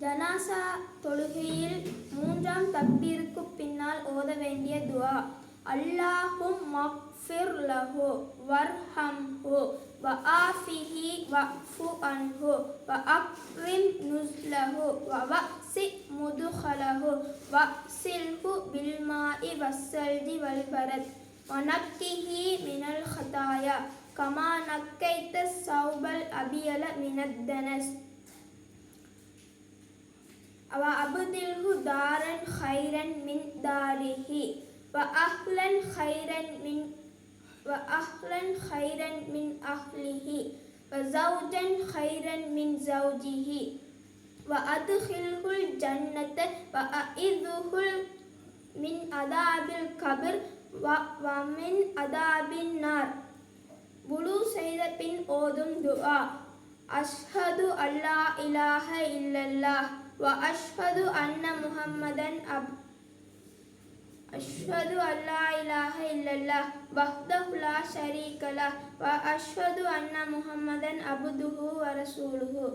ஜனாசா தொழுகையில் மூன்றாம் தப்பீருக்கு பின்னால் ஓத வேண்டிய துவா. அல்லாஹும் மக்ஃபிர் லஹு வர்ஹம் ஹோ வ ஆஃபிஹி வ ஃபு அன்ஹு வ அக்ரிம் நுஸ்லஹு வ வ சி முதுஹலஹு வ சில்ஹு பில்மாஇ வஸ்ஸல்தி வல்பரத் வனக்கிஹி மினல் ஹதாயா கமா நக்கைத்த சௌபல் அபியல மினத்தனஸ் வ அபுதில்கு தாரன் ஹைரன் மின் தாரிஹி வ அஹ்லன் ஹைரன் மின் வ அஹ்லன் ஹைரன் மின் அஹ்லிஹி வ ஜவுஜன் ஹைரன் மின் ஜவுஜிஹி வ அதுஹில்குல் ஜன்னத்தை வ அஇதுஹுல் மின் அதாபில் கபிர் வமின் அதாபின் நார் புழு செய்த பின் ஓதும் துஆ அஷ்ஹது அல்லா இலாஹ இல்லல்லா வ அஷ்ஹது அன்ன முஹம்மதன் அப் அஷ்ஹது அல்லா இலாஹ இல்லல்லா வஹ்தஹு லா ஷரீக லஹ் வ அஷ்ஹது அன்ன முஹம்மதன் அப்துஹு வ ரசூலுஹு.